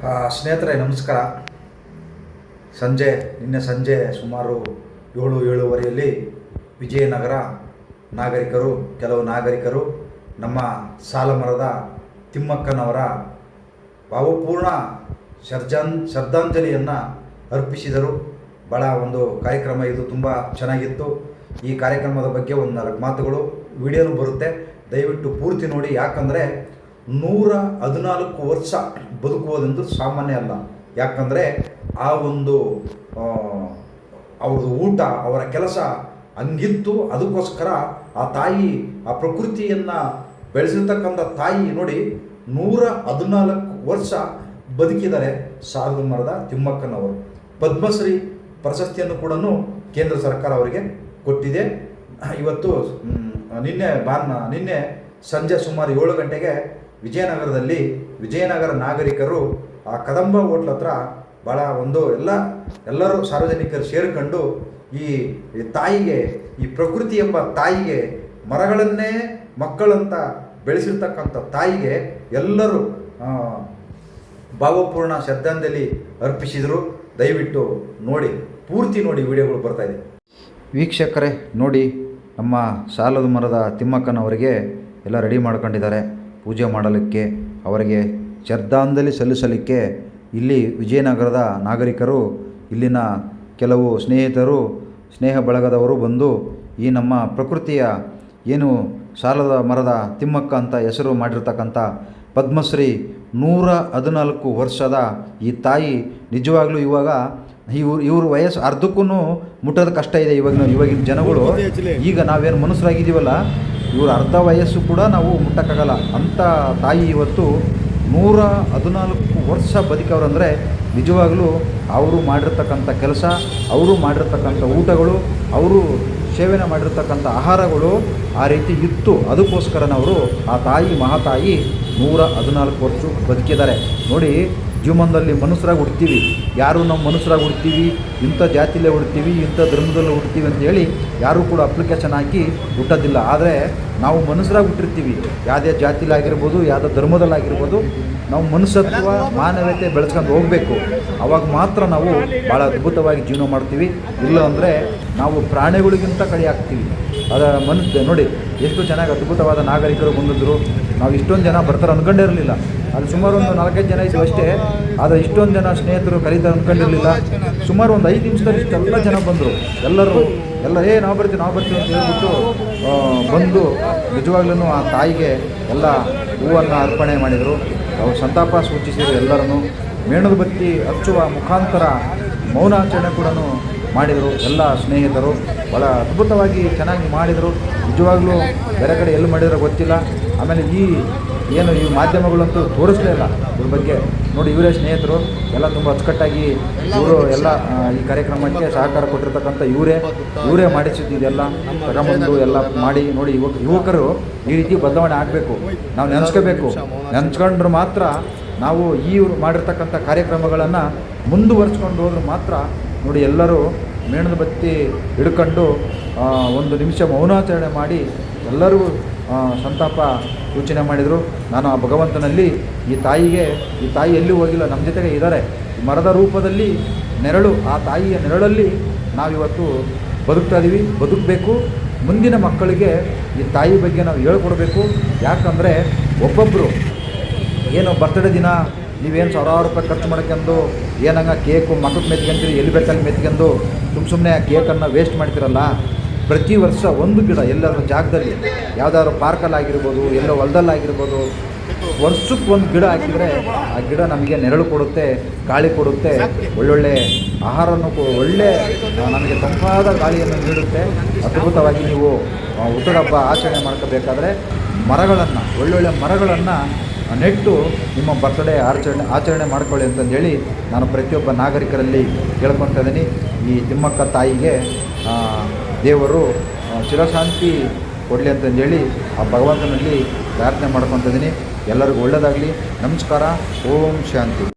ಸ್ನೇಹಿತರೆ, ನಮಸ್ಕಾರ. ಸಂಜೆ, ನಿನ್ನೆ ಸಂಜೆ ಸುಮಾರು ಏಳು, ಏಳುವರೆಯಲ್ಲಿ ವಿಜಯನಗರ ನಾಗರಿಕರು, ಕೆಲವು ನಾಗರಿಕರು ನಮ್ಮ ಸಾಲಮರದ ತಿಮ್ಮಕ್ಕನವರ ಭಾವಪೂರ್ಣ ಶ್ರದ್ಧಾನ್ ಶ್ರದ್ಧಾಂಜಲಿಯನ್ನು ಅರ್ಪಿಸಿದರು. ಭಾಳ ಒಂದು ಕಾರ್ಯಕ್ರಮ, ಇದು ತುಂಬ ಚೆನ್ನಾಗಿತ್ತು. ಈ ಕಾರ್ಯಕ್ರಮದ ಬಗ್ಗೆ ಒಂದು ನಾಲ್ಕು ಮಾತುಗಳು, ವಿಡಿಯೋನು ಬರುತ್ತೆ. ದಯವಿಟ್ಟು ಪೂರ್ತಿ ನೋಡಿ. ಯಾಕಂದರೆ ನೂರ ಹದಿನಾಲ್ಕು ವರ್ಷ ಬದುಕುವುದೆಂದು ಸಾಮಾನ್ಯ ಅಲ್ಲ. ಯಾಕಂದರೆ ಆ ಒಂದು ಅವ್ರದ್ದು ಊಟ, ಅವರ ಕೆಲಸ ಹಂಗಿತ್ತು. ಅದಕ್ಕೋಸ್ಕರ ಆ ತಾಯಿ, ಆ ಪ್ರಕೃತಿಯನ್ನು ಬೆಳೆಸಿರ್ತಕ್ಕಂಥ ತಾಯಿ ನೋಡಿ ನೂರ ಹದಿನಾಲ್ಕು ವರ್ಷ ಬದುಕಿದ್ದಾರೆ ಸಾಲದ ಮರದ ತಿಮ್ಮಕ್ಕನವರು. ಪದ್ಮಶ್ರೀ ಪ್ರಶಸ್ತಿಯನ್ನು ಕೂಡ ಕೇಂದ್ರ ಸರ್ಕಾರ ಅವರಿಗೆ ಕೊಟ್ಟಿದೆ. ಇವತ್ತು ನಿನ್ನೆ ಬಾನ್, ನಿನ್ನೆ ಸಂಜೆ ಸುಮಾರು ಏಳು ಗಂಟೆಗೆ ವಿಜಯನಗರದಲ್ಲಿ ವಿಜಯನಗರ ನಾಗರಿಕರು ಆ ಕದಂಬ ಹೋಟ್ಲ್ ಹತ್ರ ಭಾಳ ಒಂದು ಎಲ್ಲ, ಎಲ್ಲರೂ ಸಾರ್ವಜನಿಕರು ಸೇರಿಕೊಂಡು ಈ ತಾಯಿಗೆ, ಈ ಪ್ರಕೃತಿ ಎಂಬ ತಾಯಿಗೆ ಮರಗಳನ್ನೇ ಮಕ್ಕಳಂತ ಬೆಳೆಸಿರ್ತಕ್ಕಂಥ ತಾಯಿಗೆ ಎಲ್ಲರೂ ಭಾವಪೂರ್ಣ ಶ್ರದ್ಧಾಂಜಲಿ ಅರ್ಪಿಸಿದರು. ದಯವಿಟ್ಟು ನೋಡಿ, ಪೂರ್ತಿ ನೋಡಿ ವಿಡಿಯೋಗಳು ಬರ್ತಾ ಇದೆ. ವೀಕ್ಷಕರೇ, ನೋಡಿ, ನಮ್ಮ ಸಾಲದ ಮರದ ತಿಮ್ಮಕ್ಕನವರಿಗೆ ಎಲ್ಲ ರೆಡಿ ಮಾಡ್ಕೊಂಡಿದ್ದಾರೆ. ಪೂಜೆ ಮಾಡಲಿಕ್ಕೆ ಅವರಿಗೆ ಶ್ರದ್ಧಾಂಜಲಿ ಸಲ್ಲಿಸಲಿಕ್ಕೆ ಇಲ್ಲಿ ವಿಜಯನಗರದ ನಾಗರಿಕರು ಇಲ್ಲಿನ ಕೆಲವು ಸ್ನೇಹಿತರು ಸ್ನೇಹ ಬಳಗದವರು ಬಂದು ಈ ನಮ್ಮ ಪ್ರಕೃತಿಯ ಏನು ಸಾಲದ ಮರದ ತಿಮ್ಮಕ್ಕ ಅಂತ ಹೆಸರು ಮಾಡಿರ್ತಕ್ಕಂಥ ಪದ್ಮಶ್ರೀ ನೂರ ಹದಿನಾಲ್ಕು ವರ್ಷದ ಈ ತಾಯಿ ನಿಜವಾಗ್ಲೂ ಇವಾಗ ಇವ್ರು ಇವ್ರ ವಯಸ್ಸು ಅರ್ಧಕ್ಕೂ ಮುಟ್ಟೋದು ಕಷ್ಟ ಇದೆ ಇವಾಗ ಇವಾಗಿನ ಜನಗಳು. ಈಗ ನಾವೇನು ಮನುಷ್ಯರಾಗಿದ್ದೀವಲ್ಲ ಇವ್ರ ಅರ್ಧ ವಯಸ್ಸು ಕೂಡ ನಾವು ಮುಟ್ಟಕ್ಕಾಗಲ್ಲ. ಅಂಥ ತಾಯಿ ಇವತ್ತು ನೂರ ಹದಿನಾಲ್ಕು ವರ್ಷ ಬದುಕವ್ರಂದರೆ ನಿಜವಾಗಲೂ ಅವರು ಮಾಡಿರ್ತಕ್ಕಂಥ ಕೆಲಸ, ಅವರು ಮಾಡಿರ್ತಕ್ಕಂಥ ಊಟಗಳು, ಅವರು ಸೇವನೆ ಮಾಡಿರ್ತಕ್ಕಂಥ ಆಹಾರಗಳು ಆ ರೀತಿ ಇತ್ತು. ಅದಕ್ಕೋಸ್ಕರನವರು ಆ ತಾಯಿ ಮಹಾತಾಯಿ ನೂರ ಹದಿನಾಲ್ಕು ವರ್ಷ ಬದುಕಿದ್ದಾರೆ. ನೋಡಿ, ಜೀವನದಲ್ಲಿ ಮನುಷ್ಯರಾಗಿ ಹುಡ್ತೀವಿ ಯಾರು ನಮ್ಮ ಮನುಷ್ಯರಾಗಿ ಹುಡ್ತೀವಿ ಇಂಥ ಜಾತಿಲೇ ಹುಡ್ತೀವಿ ಇಂಥ ಧರ್ಮದಲ್ಲೇ ಹುಡ್ತೀವಿ ಅಂತ ಹೇಳಿ ಯಾರೂ ಕೂಡ ಅಪ್ಲಿಕೇಶನ್ ಹಾಕಿ ಹುಟ್ಟೋದಿಲ್ಲ ಆದರೆ ನಾವು ಮನುಷ್ಯರಾಗಿ ಹುಟ್ಟಿರ್ತೀವಿ ಯಾವುದೇ ಜಾತಿಲಾಗಿರ್ಬೋದು, ಯಾವುದೇ ಧರ್ಮದಲ್ಲಾಗಿರ್ಬೋದು, ನಾವು ಮನುಷ್ಯತ್ವ, ಮಾನವೀಯತೆ ಬೆಳೆಸ್ಕೊಂಡು ಹೋಗಬೇಕು. ಅವಾಗ ಮಾತ್ರ ನಾವು ಭಾಳ ಅದ್ಭುತವಾಗಿ ಜೀವನ ಮಾಡ್ತೀವಿ. ಇಲ್ಲ ಅಂದರೆ ನಾವು ಪ್ರಾಣಿಗಳಿಗಿಂತ ಕಡೆ ಹಾಕ್ತೀವಿ ಅದ ಮನುಷ್ಯ, ನೋಡಿ, ಎಷ್ಟು ಚೆನ್ನಾಗಿ ಅದ್ಭುತವಾದ ನಾಗರಿಕರು ಬಂದಿದ್ರು. ನಾವು ಇಷ್ಟೊಂದು ಜನ ಬರ್ತಾರೆ ಅಂದ್ಕೊಂಡಿರಲಿಲ್ಲ ಅಲ್ಲಿ ಸುಮಾರು ಒಂದು ನಾಲ್ಕೈದು ಜನ ಇದ್ದು ಅಷ್ಟೇ. ಆದರೆ ಇಷ್ಟೊಂದು ಜನ ಸ್ನೇಹಿತರು ಕರೀತಾರೆ ಅಂದ್ಕೊಂಡಿರಲಿಲ್ಲ ಸುಮಾರು ಒಂದು ಐದು ನಿಮಿಷದಲ್ಲಿ ಇಷ್ಟೆಲ್ಲ ಜನ ಬಂದರು. ಎಲ್ಲರೂ ಎಲ್ಲ, ಏ, ನಾವು ಬರ್ತೀವಿ ನಾವು ಬರ್ತೀವಿ ಅಂತ ಹೇಳ್ಬಿಟ್ಟು ಬಂದು ನಿಜವಾಗ್ಲೂ ಆ ತಾಯಿಗೆ ಎಲ್ಲ ಹೂವನ್ನು ಅರ್ಪಣೆ ಮಾಡಿದರು. ಅವರು ಸಂತಾಪ ಸೂಚಿಸಿದರು ಎಲ್ಲರನ್ನು. ಮೇಣದ ಬತ್ತಿ ಹಚ್ಚುವ ಮುಖಾಂತರ ಮೌನಾಚರಣೆ ಕೂಡ ಮಾಡಿದರು ಎಲ್ಲ ಸ್ನೇಹಿತರು. ಭಾಳ ಅದ್ಭುತವಾಗಿ ಚೆನ್ನಾಗಿ ಮಾಡಿದರು. ನಿಜವಾಗ್ಲೂ ಬೇರೆ ಕಡೆ ಎಲ್ಲಿ ಮಾಡಿದರೋ ಗೊತ್ತಿಲ್ಲ. ಆಮೇಲೆ ಈ ಏನು ಈ ಮಾಧ್ಯಮಗಳಂತೂ ತೋರಿಸಲೇ ಇಲ್ಲ ಇದ್ರ ಬಗ್ಗೆ. ನೋಡಿ ಇವರೇ ಸ್ನೇಹಿತರು ಎಲ್ಲ ತುಂಬ ಅಚ್ಚುಕಟ್ಟಾಗಿ ಇವರು ಎಲ್ಲ ಈ ಕಾರ್ಯಕ್ರಮಕ್ಕೆ ಸಹಕಾರ ಕೊಟ್ಟಿರ್ತಕ್ಕಂಥ ಇವರೇ ಇವರೇ ಮಾಡಿಸಿದ್ದು ಇದೆಲ್ಲ ತಗೊಂಬಂದು ಎಲ್ಲ ಮಾಡಿ ನೋಡಿ ಯುವಕ ಯುವಕರು ಈ ರೀತಿ ಬದಲಾವಣೆ ಆಗಬೇಕು. ನಾವು ನೆನೆಸ್ಕೋಬೇಕು. ನೆನೆಸ್ಕೊಂಡ್ರೆ ಮಾತ್ರ ನಾವು ಈ ಮಾಡಿರ್ತಕ್ಕಂಥ ಕಾರ್ಯಕ್ರಮಗಳನ್ನು ಮುಂದುವರ್ಸ್ಕೊಂಡು ಹೋದ್ರೆ ಮಾತ್ರ ನೋಡಿ ಎಲ್ಲರೂ ಮೇಣದ ಬತ್ತಿ ಹಿಡ್ಕೊಂಡು ಒಂದು ನಿಮಿಷ ಮೌನಾಚರಣೆ ಮಾಡಿ ಎಲ್ಲರೂ ಆ, ಸಂತಾಪ ಸೂಚನೆ ಮಾಡಿದರು. ನಾನು ಆ ಭಗವಂತನಲ್ಲಿ ಈ ತಾಯಿಗೆ, ಈ ತಾಯಿ ಎಲ್ಲೂ ಹೋಗಿಲ್ಲ, ನಮ್ಮ ಜೊತೆಗೆ ಇದ್ದಾರೆ. ಮರದ ರೂಪದಲ್ಲಿ ನೆರಳು, ಆ ತಾಯಿಯ ನೆರಳಲ್ಲಿ ನಾವಿವತ್ತು ಬದುಕ್ತಾ ಇದ್ದೀವಿ ಬದುಕಬೇಕು. ಮುಂದಿನ ಮಕ್ಕಳಿಗೆ ಈ ತಾಯಿ ಬಗ್ಗೆ ನಾವು ಹೇಳ್ಕೊಡ್ಬೇಕು. ಯಾಕಂದರೆ ಒಬ್ಬೊಬ್ಬರು ಏನು ಬರ್ತಡೇ ದಿನ, ನೀವೇನು ಸಾವಿರಾರು ರೂಪಾಯಿ ಖರ್ಚು ಮಾಡ್ಕೊಂಡು ಏನಂಗ ಕೇಕು ಮಕ್ಕಳು ಮೆತ್ಕೊಂತೀರಿ ಎಲ್ಲಿ ಬೇಕಲ್ಲಿ ಮೆತ್ಕೊಂಡು ಸುಮ್ಮ ಸುಮ್ಮನೆ ಆ ಕೇಕನ್ನು ವೇಸ್ಟ್ ಮಾಡ್ತಿರಲ್ಲ? ಪ್ರತಿ ವರ್ಷ ಒಂದು ಗಿಡ ಎಲ್ಲಾದ್ರೂ ಜಾಗದಲ್ಲಿ ಯಾವುದಾದ್ರು ಪಾರ್ಕಲ್ಲಾಗಿರ್ಬೋದು ಎಲ್ಲೋ ಹೊಲದಲ್ಲಾಗಿರ್ಬೋದು ವರ್ಷಕ್ಕೆ ಒಂದು ಗಿಡ ಹಾಕಿದರೆ ಆ ಗಿಡ ನಮಗೆ ನೆರಳು ಕೊಡುತ್ತೆ ಗಾಳಿ ಕೊಡುತ್ತೆ ಒಳ್ಳೊಳ್ಳೆ ಆಹಾರವನ್ನು ಕೊ- ಒಳ್ಳೆ ನಮಗೆ ತಂಪಾದ ಗಾಳಿಯನ್ನು ನೀಡುತ್ತೆ. ಅದ್ಭುತವಾಗಿ ನೀವು ಆ, ಹುಟ್ಟುಹಬ್ಬ ಆಚರಣೆ ಮಾಡ್ಕೋಬೇಕಾದ್ರೆ ಮರಗಳನ್ನು ಒಳ್ಳೊಳ್ಳೆ ಮರಗಳನ್ನು ನೆಟ್ಟು ನಿಮ್ಮ ಬರ್ತ್ಡೇ ಆಚರಣೆ ಆಚರಣೆ ಮಾಡ್ಕೊಳ್ಳಿ ಅಂತಂದೇಳಿ ನಾನು ಪ್ರತಿಯೊಬ್ಬ ನಾಗರಿಕರಲ್ಲಿ ಕೇಳ್ಕೊತಾ ಇದ್ದೀನಿ. ಈ ತಿಮ್ಮಕ್ಕ ತಾಯಿಗೆ ದೇವರು ಚಿರಶಾಂತಿ ಕೊಡಲಿ ಅಂತಂದೇಳಿ ಆ ಭಗವಂತನಲ್ಲಿ ಪ್ರಾರ್ಥನೆ ಮಾಡ್ಕೊತಿದ್ದೀನಿ ಎಲ್ಲರಿಗೂ ಒಳ್ಳೆಯದಾಗಲಿ ನಮಸ್ಕಾರ. ಓಂ ಶಾಂತಿ.